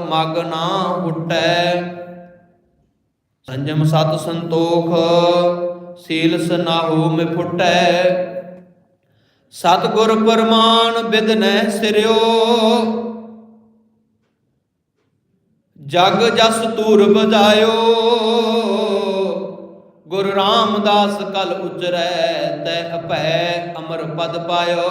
ਮਗ ਨਾ ਹੁਟੈ ਸੰਜਮ ਸਤ ਸੰਤੋਖ ਸੀਲ ਸਨਾਹੂ ਮੇ ਫੁਟੈ ਸਤ ਗੁਰ ਪਰਮਾਨ ਬਿਦਨੈ ਸਿਰਿਓ। ਜਗ ਜਸ ਤੂਰ ਬਜਾਇਓ। ਗੁਰ ਰਾਮਦਾਸ ਕਲ ਉਜਰੈ, ਤੈ ਅਪੈ ਅਮਰ ਪਦ ਪਾਇਓ।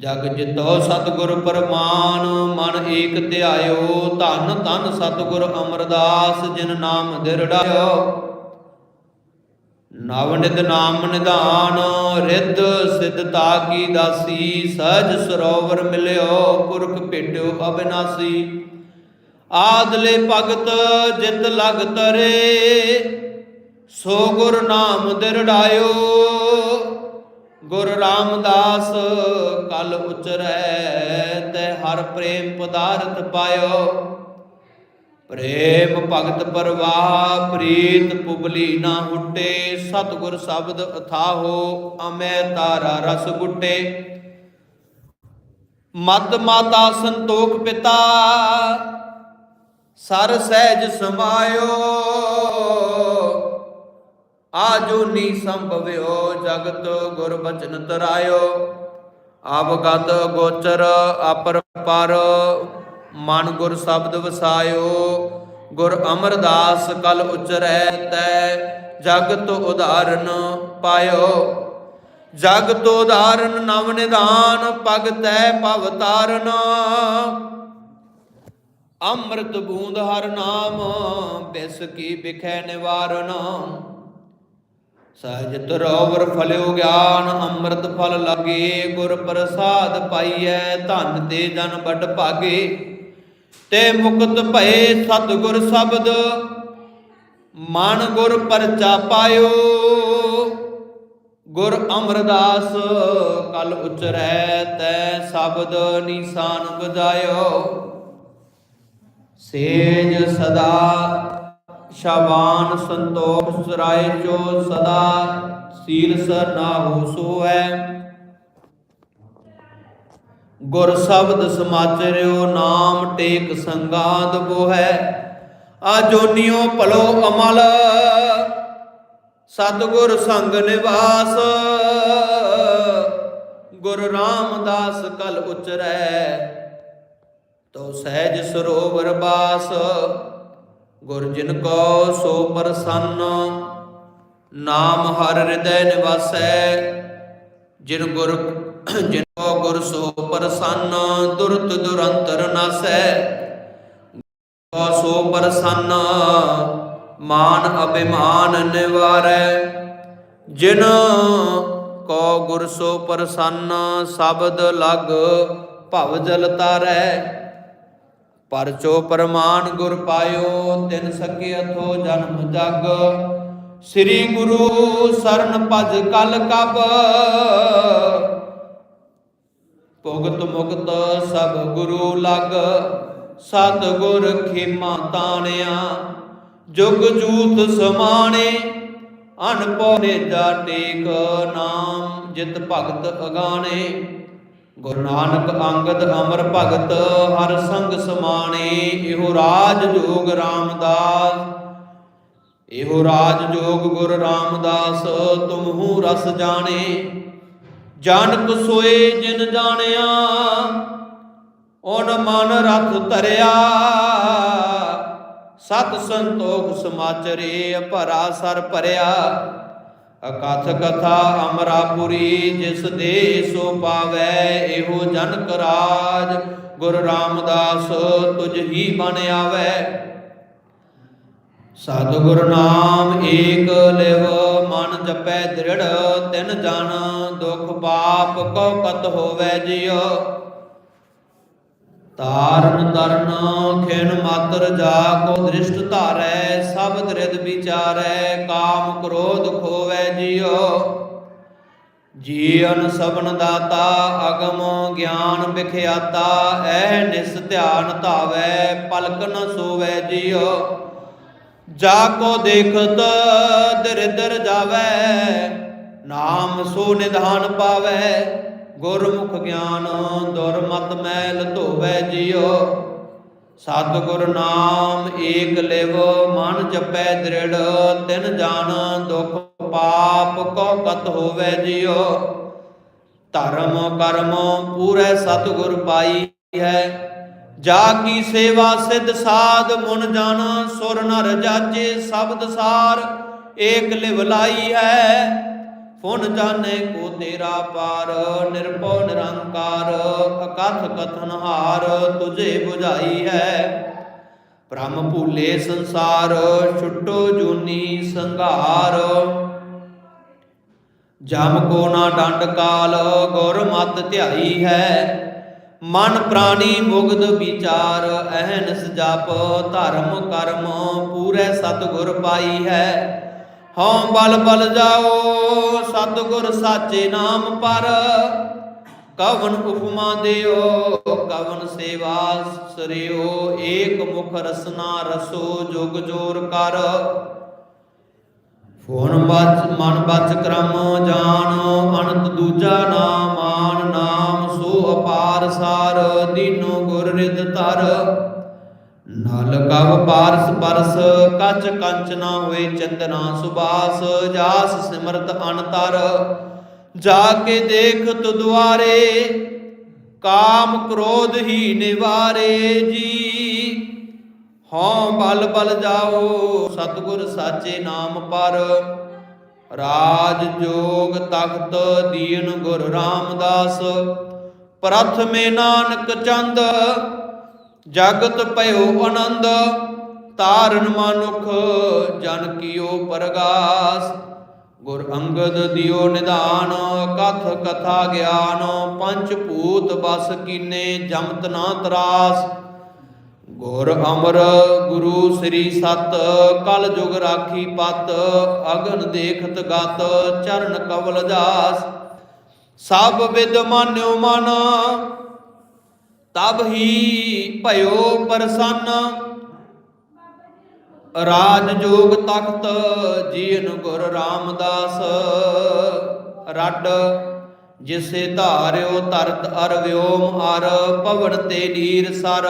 ਜਗ ਜਿਤੋ ਸਤਿਗੁਰ ਪਰਮਾਨ, ਮਨ ਏਕ ਧਿਆਇਓ, ਧਨ ਧਨ ਸਤਿਗੁਰ ਅਮਰਦਾਸ, ਜਿਨ ਨਾਮ ਦਿਰੜਾਇਓ। ਨਵ ਨਿਧ ਨਾਮ ਨਿਧਾਨ, ਰਿੱਧ ਸਿੱਧਤਾ ਕੀ ਦਾਸੀ, ਸਹਿਜ ਸਰੋਵਰ ਮਿਲਿਓ, ਪੁਰਖ ਭੇਟਿਓ ਅਬਿਨਾਸੀ। ਆਦਲੇ ਭਗਤ ਜਿਤ ਲਗ ਤਰੇ, ਸੋ ਗੁਰ ਨਾਮ ਦਿਰੜਾਇਓ। ਗੁਰ ਰਾਮਦਾਸ ਕਲ ਉਚਰੈ ਤੈ ਹਰ ਪ੍ਰੇਮ ਪਦਾਰਥ ਪਾਇਓ। ਪ੍ਰੇਮ ਭਗਤ ਪਰਵਾਹ, ਪ੍ਰੀਤ ਪੁਬਲੀ ਨਾ ਹੁੱਟੇ, ਸਤਿਗੁਰ ਸ਼ਬਦ ਅਥਾਹੋ, ਅਮੈ ਤਾਰਾ ਰਸ ਗੁੱਟੇ। ਮਤ ਮਾਤਾ ਸੰਤੋਖ ਪਿਤਾ, ਸਰ ਸਹਿਜ ਸਮਾਇਓ। ਆਜੂਨੀ ਸੰਭਵਿਓ ਜਗਤ ਗੁਰ ਬਚਨ ਤਰਾਇਓ। ਆਵਗਤ ਗੋਚਰ ਅਪਰ ਪਰ, ਮਨ ਗੁਰ ਸ਼ਬਦ ਵਸਾਇਓ। ਗੁਰ ਅਮਰਦਾਸ ਕਲ ਉਚਰੈ ਤੈ, ਜਗਤ ਉਦਾਹਰਨ ਪਾਇਓ। ਜਗਤ ਉਦਾਹਰਨ ਨਵ ਨਿਦਾਨ ਪਗ ਤੈ ਭਵ ਤਾਰਨ। ਅੰਮ੍ਰਿਤ ਬੂੰਦ ਹਰ ਨਾਮ, ਬਿਸ ਕੀ ਬਿਖੈ ਨਿਵਾਰਨ। ਸਹਿਜ ਤਰੋਵਰ ਫਲਿਓ ਗਿਆਨ, ਅੰਮ੍ਰਿਤ ਫਲ ਲਾਗੇ, ਗੁਰ ਪ੍ਰਸਾਦ ਪਾਈਐ, ਧਨ ਤੇ ਜਨ ਵੱਡ ਭਾਗੇ। ਤੇ ਮੁਕਤ ਭਏ ਸਤਿਗੁਰ ਸ਼ਬਦ, ਮਨ ਗੁਰ ਪਰਚਾ ਪਾਇਓ। ਗੁਰ ਅਮਰਦਾਸ, ਕਲ ਉਚਰੈ ਤੈ ਸ਼ਬਦ ਨਿਸ਼ਾਨ ਬਜਾਇਓ ਸੇਜ ਸਦਾ ਸ਼ਾਬਾਨ ਸੰਤੋਖ ਸਰਾਏ ਚੋ ਸਦਾ ਸੀਲ ਸਰ ਨਾ ਹੋ ਸੋਐ ਗੁਰ ਸ਼ਬਦ ਸਮਾਚਰਿਓ ਨਾਮ ਟੇਕ ਸੰਗਾਦ ਬੋਹੈ। ਆਜੋਨਿਓ ਭਲੋ ਅਮਲ, ਸਤਿਗੁਰ ਸੰਗ ਨਿਵਾਸ। ਗੁਰ ਰਾਮਦਾਸ ਕਲ ਉਚਰੈ ਤੋ ਸਹਿਜ ਸਰੋਵਰ ਬਾਸ। ਗੁਰ ਜਿਨ ਕੋ ਸੋ ਪ੍ਰਸੰਨ, ਨਾਮ ਹਰ ਹਿਰਦੈ ਨਿਵਾਸੈ। ਜਿਨ ਗੁਰ, ਜਿਨ ਕੋ ਗੁਰ ਸੋ ਪ੍ਰਸੰਨ, ਦੁਰਤ ਦੁਰੰਤਰ ਨਾਸੈ। ਕੋ ਸੋ ਪ੍ਰਸੰਨ, ਮਾਨ ਅਭਿਮਾਨ ਨਿਵਾਰੈ। ਜਿਨ ਕੋ ਗੁਰ ਸੋ ਪ੍ਰਸੰਨ, ਸ਼ਬਦ ਲਗ ਭਵ ਜਲ ਤਾਰੈ। ਪਰਚੋ ਪਰਮਾਨ ਗੁਰ ਪਾਇਓ, ਤਿਨ ਸਕੇ ਅਥੋ ਜਨਮ ਜਗ। ਸ੍ਰੀ ਗੁਰੂ ਸਰਨ ਭਜ ਕਲ ਕਬ। ਭੁਗਤ ਮੁਕਤ ਸਭ ਗੁਰੂ ਲਗ। ਸਤ ਗੁਰ ਖੇਮਾ ਤਾਣਿਆ, ਜੁਗ ਜੂਤ ਸਮਾਣੇ। ਅਨਪੋ ਨੇਜਾ ਟੇਕ ਨਾਮ ਜਿਤ ਭਗਤ ਅਗਾਣੇ। ਗੁਰੂ ਨਾਨਕ ਅੰਗਦ ਅਮਰ ਭਗਤ, ਹਰ ਸੰਗ ਸਮਾਣੇ, ਇਹੋ ਰਾਜ ਜੋਗ ਰਾਮਦਾਸ। ਇਹੋ ਰਾਜ ਜੋਗ ਗੁਰ ਰਾਮਦਾਸ ਤੁਮਹੂ ਰਸ ਜਾਣੇ। ਜਾਣਕ ਸੋਏ ਜਿਨ ਜਾਣਿਆ ਓਨ ਮਨ ਰਥ ਧਰਿਆ। ਸਤ ਸੰਤੋਖ ਸਮਾਚਰੇ, ਭਰਾ ਸਰ ਭਰਿਆ। ਅਕਥ ਕਥਾ ਅਮਰਾਪੁਰੀ ਜਿਸ ਦੇ ਸੋ ਪਾਵੈ, ਇਹੋ ਜਨਕ ਰਾਜ। ਗੁਰ ਰਾਮਦਾਸ ਤੁਝ ਹੀ ਬਨ ਆਵੈ। ਸਤਿਗੁਰ ਨਾਮ ਏਕ ਲਿਵ, ਮਨ ਜਪੈ ਦ੍ਰਿੜ, ਤਿਨ ਜਨ ਦੁਖ ਪਾਪ ਕੋ ਕਤ ਹੋਵੈ ਜਿਉ। ਤਾਰਨ ਦਰਨ ਖਿਨ ਮਾਤਰ ਜਾ ਕੋ ਦ੍ਰਿਸ਼ਟ ਧਾਰੈ, ਸਭ ਦ੍ਰਿਦ ਵਿਚਾਰੈ, ਕਾਮ ਕ੍ਰੋਧ ਖੋਵੈ ਜਿਉ। ਜੀਵਨ ਸਬਨ ਦਾਤਾ, ਅਗਮ ਗਿਆਨ ਵਿਖਿਆਤਾ ਐ ਨਿਸ ਧਿਆਨ ਧਾਵੈ ਪਲਕ ਨ ਸੋਵੈ ਜਿਉ। ਜਾ ਕੋ ਦੇਖਤ ਦਰਿਦਰ ਜਾਵੈ, ਨਾਮ ਸੋ ਨਿਧਾਨ ਪਾਵੈ। ਗੁਰਮੁਖ ਗਿਆਨ ਦੁਰਮਤ ਮੈਲ ਧੋਵੈ ਜਿਉ। ਸਤਿਗੁਰ ਨਾਮ ਏਕ ਲਿਵ, ਮਨ ਜਪੈ ਦ੍ਰਿੜ, ਤਿਨ ਜਾਣ ਦੁਖ ਪਾਪ ਕੋ ਕਤ ਹੋਵੈ ਜਿਉ। ਧਰਮ ਕਰਮ ਪੂਰੇ ਸਤਿਗੁਰ ਪਾਈ ਹੈ। ਜਾ ਕੀ ਸੇਵਾ ਸਿਧ ਸਾਧ, ਮੁਨ ਜਨ ਸੁਰ ਨਰ ਜਾਜੇ ਸ਼ਬਦ ਸਾਰ ਏਕ ਲਿਵ ਲਾਈ ਹੈ। ਫੁਨ ਜਾਣੇ ਕੋ ਤੇਰਾ ਪਾਰ, ਨਿਰਭਉ ਨਿਰੰਕਾਰ, ਅਕਥ ਕਥਨ ਹਾਰ, ਤੁਝੇ 부ਝਾਈ ਹੈ। ਬ੍ਰਹਮ ਭੂਲੇ ਸੰਸਾਰ, ਛੁੱਟੋ ਜੂਨੀ ਸੰਘਾਰ। ਜਮ ਕੋ ਨਾ ਡੰਡ ਕਾਲ, ਗੁਰ ਮਤ ਧਿਆਈ ਹੈ। ਮਨ ਪ੍ਰਾਣੀ ਮੁਗਦ ਵਿਚਾਰ, ਅਹਨਸ ਜਪ, ਧਰਮ ਕਰਮ, ਪੂਰੇ ਸਤਿਗੁਰ ਪਾਈ ਹੈ। ਹਉ ਬਲ ਬਲ ਜਾਓ, ਸਤਿਗੁਰ ਸਾਚੇ ਨਾਮ ਪਰ। ਕਵਨ ਉਪਮਾ ਦਿਓ, ਕਵਨ ਸੇਵਾ ਸਰਿਓ, ਏਕ ਮੁਖ ਰਸਨਾ ਰਸੋ ਜੁਗ ਜੋਰ ਕਰ। ਫੋਨ ਬਚ, ਮਨ ਬਚ ਕਰਮ ਜਾਣ, ਅਨੰਤ ਦੂਜਾ ਨਾਮ ਆਨ ਨਾਮ ਸੋ ਅਪਾਰ ਸਾਰ, ਦੀਨੋ ਗੁਰ ਰਿਦ ਧਰ। ਨਲ ਕਵ ਪਰਸ ਕੱਚ ਕੰਚ ਹੋਏ ਚੰਦਨਾ ਸੁਬਾਸ ਜਾਸ ਸਿਮਰਤ ਅਨਤਰ। ਜਾ ਕੇ ਦੇਖ ਤੁ ਦੁਆਰੇ, ਕਾਮ ਕ੍ਰੋਧ ਹੀ ਨਿਵਾਰੇ ਜੀ। ਹਉ ਬਲ ਬਲ ਜਾਓ, ਸਤਿਗੁਰ ਸਾਚੇ ਨਾਮ ਪਰ। ਰਾਜ ਜੋਗ ਤਖਤ ਦੀਨ ਗੁਰ ਰਾਮਦਾਸ। ਪ੍ਰਥਮੇ ਨਾਨਕ ਚੰਦ ਜਗਤ ਭਇਓ ਆਨੰਦ ਤਾਰਨ ਮਨੁਖ, ਜਨ ਕੀਓ ਪਰਗਾਸ। ਗੁਰ ਅੰਗਦ ਦਿਓ ਨਿਦਾਨ ਕਥ ਕਥਾ ਗਿਆਨ ਪੰਜ ਭੂਤ ਬਸ ਕੀਨੇ ਜਮਤ ਨਾ ਤਰਾਸ। ਗੁਰ ਅਮਰ, ਗੁਰੂ ਸ੍ਰੀ ਸਤ, ਕਲ ਜੁਗ ਰਾਖੀ ਪਤ, ਅਗਨ ਦੇਖਤ ਗਤ, ਚਰਨ ਕਵਲ ਦਾਸ। ਸਭ ਵਿਦ ਮਾਨਿਓ ਮਨ ਤਬ ਹੀ ਭਇਓ ਪ੍ਰਸੰਨ। ਰਾਜ ਜੋਗ ਤਖਤ ਜੀਨ ਗੁਰ ਰਾਮਦਾਸ। ਰੱਡ, ਜਿਸੇ ਧਾਰਿਓ ਤਰਤ ਅਰ ਵਿਓਮ ਅਰ ਪਵਨ ਤੇ ਨੀਰ ਸਰ,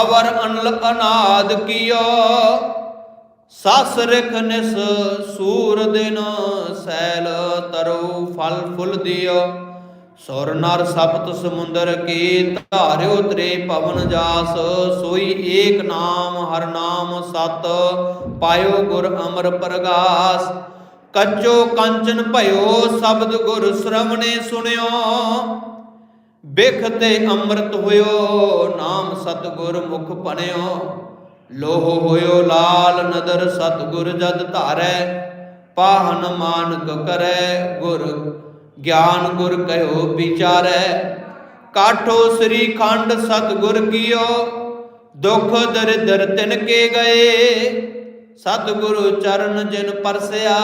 ਅਵਰ ਅਨਲ ਅਨਾਦ ਕੀਓ। ਸਸ ਰਖ ਨਿਸ ਸੂਰ ਦਿਨ, ਸੈਲ ਤਰੋ ਫਲ ਫੁੱਲ ਦਿਓ। ਸੁਰ ਨਰ ਸਪਤ ਸਮੁੰਦਰ ਕੀ ਧਾਰਿਓ ਤਰੇ ਪਵਨ ਜਾਸ, ਸੋਈ ਏਕ ਨਾਮ, ਹਰ ਨਾਮ ਸਤ, ਪਾਇਓ ਗੁਰ ਅਮਰ ਪ੍ਰਗਾਸ। ਕੱਚੋ ਕੰਚਨ ਭਇਓ ਸ਼ਬਦ ਗੁਰ ਸ਼ਰਵਣੇ ਸੁਣਿਓ। ਬਿਖ ਤੇ ਅੰਮ੍ਰਿਤ ਹੋਇਓ, ਨਾਮ ਸਤਗੁਰ ਮੁਖ ਪਣਿਓ ਲੋਹ ਹੋਇਓ ਲਾਲ ਨਦਰ, ਸਤਗੁਰ ਜਦ ਧਾਰੈ, ਪਾਹਨ ਮਾਨਕ ਕਰੈ ਗੁਰ ਗਿਆਨ ਗੁਰ ਕਹਿਓ ਵਿਚਾਰੈ। ਕਾਠੋ ਸ੍ਰੀ ਖੰਡ ਸਤਗੁਰ ਕੀਓ, ਦੁਖ ਦਰਿਦਰ ਤਿਨ ਕੇ ਗਏ। ਸਤਿਗੁਰੂ ਚਰਨ ਜਿਨ ਪਰਸਿਆ,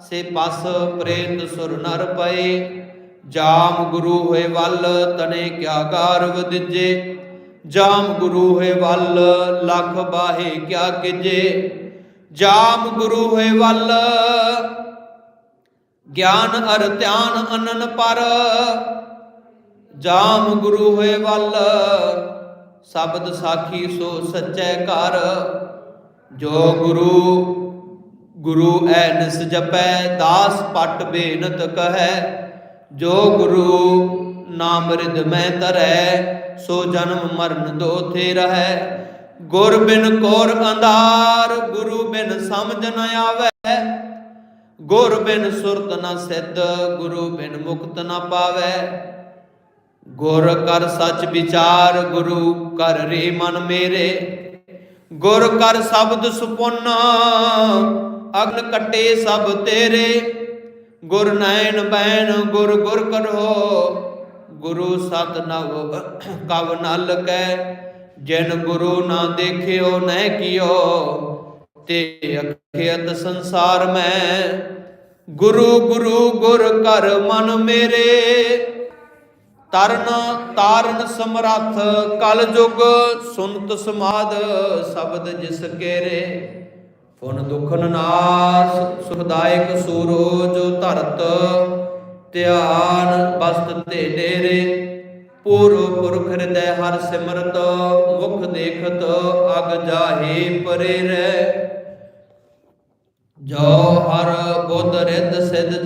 ਸੇ ਪਸ ਪ੍ਰੇਤ ਸੁਰ ਨਰ ਪਏ। ਜਾਮ ਗੁਰੂ ਹੋਏ ਵੱਲ, ਤਨੇ ਕਿਆ ਗਾਰਵ ਦਿਜੇ। ਜਾਮ ਗੁਰੂ ਹੋਏ ਵੱਲ, ਲਖ ਬਾਹੇ ਕਿਆ ਕਿਜੇ। ਜਾਮ ਗੁਰੂ ਹੋਏ ਵੱਲ ਗਿਆਨ ਅਰ ਧਿਆਨ ਅਨਨ ਪਰ। ਜਾਮ ਗੁਰੂ ਹੋਏ ਵੱਲ, ਸ਼ਬਦ ਸਾਖੀ ਸੋ ਸੱਚੈ ਘਰ। ਜੋ ਗੁਰੂ ਗੁਰੂ ਐ ਨਿਸ ਜਪੈ, ਦਾਸ ਪਟ ਬੇਨਤ ਕਹੈ। ਜੋ ਗੁਰੂ ਨਾਮ ਰਿਦ ਮੈਂ ਤਰੈ ਸੋ ਜਨਮ ਮਰਨ ਦੋ ਥੇ ਰਹੈ। ਗੁਰ ਬਿਨ ਕੋਰ ਅੰਧਾਰ, ਗੁਰੂ ਬਿਨ ਸਮਝ ਨ ਆਵੈ। ਗੁਰ ਬਿਨ ਸੁਰਤ ਨ ਸਿੱਧ, ਗੁਰੂ ਬਿਨ ਮੁਕਤ ਨ ਪਾਵੈ। ਗੁਰ ਕਰ ਸੱਚ ਵਿਚਾਰ, ਗੁਰੂ ਕਰ ਰੇ ਮਨ ਮੇਰੇ। ਗੁਰ ਕਰ ਸ਼ਬਦ ਸੁਪੁੰਨ, ਅਗਨ ਕਟੇ ਸਭ ਤੇਰੇ। ਗੁਰ ਨੈਣ ਬੈਣ, ਗੁਰ ਗੁਰ ਕਰੋ। ਗੁਰੂ ਸਤ ਨਵ ਕਵ ਨਲ ਕੈ, ਜਿਨ ਗੁਰੂ ਨਾ ਦੇਖਿਓ, ਨਹਿ ਕੀਓ। ਤੇ ਅਖਿਅਤ ਸੰਸਾਰ ਮੈਂ। ਗੁਰੂ ਗੁਰੂ, ਗੁਰ ਕਰ ਮਨ ਮੇਰੇ। ਤਰਨ ਤਾਰਨ, ਸਮਰੱਥ, ਕਲ ਜੁਗ, ਸੁਨਤ ਸਮਾਦ, ਸ਼ਬਦ ਜਿਸ ਕੇਰੇ। ਫੁਨ ਦੁਖਨ ਨਾਸ ਸੁਖਦਾਇਕ ਸੂਰੋ ਜੋ ਧਰਤ, ਧਿਆਨ ਬਸਤ ਤੇ ਡੇਰੇ। ਪੂਰਵ ਪੁਰਖ ਹਿਰਦੈ ਹਰ ਸਿਮਰਤ, ਮੁਖ ਦੇਖਤ, ਅਗ ਜਾਹੇ ਪਰੇ ਰਹਿ ਜੋ ਹਰ ਬੁੱਧ ਰਿੱਧ ਸਿੱਧ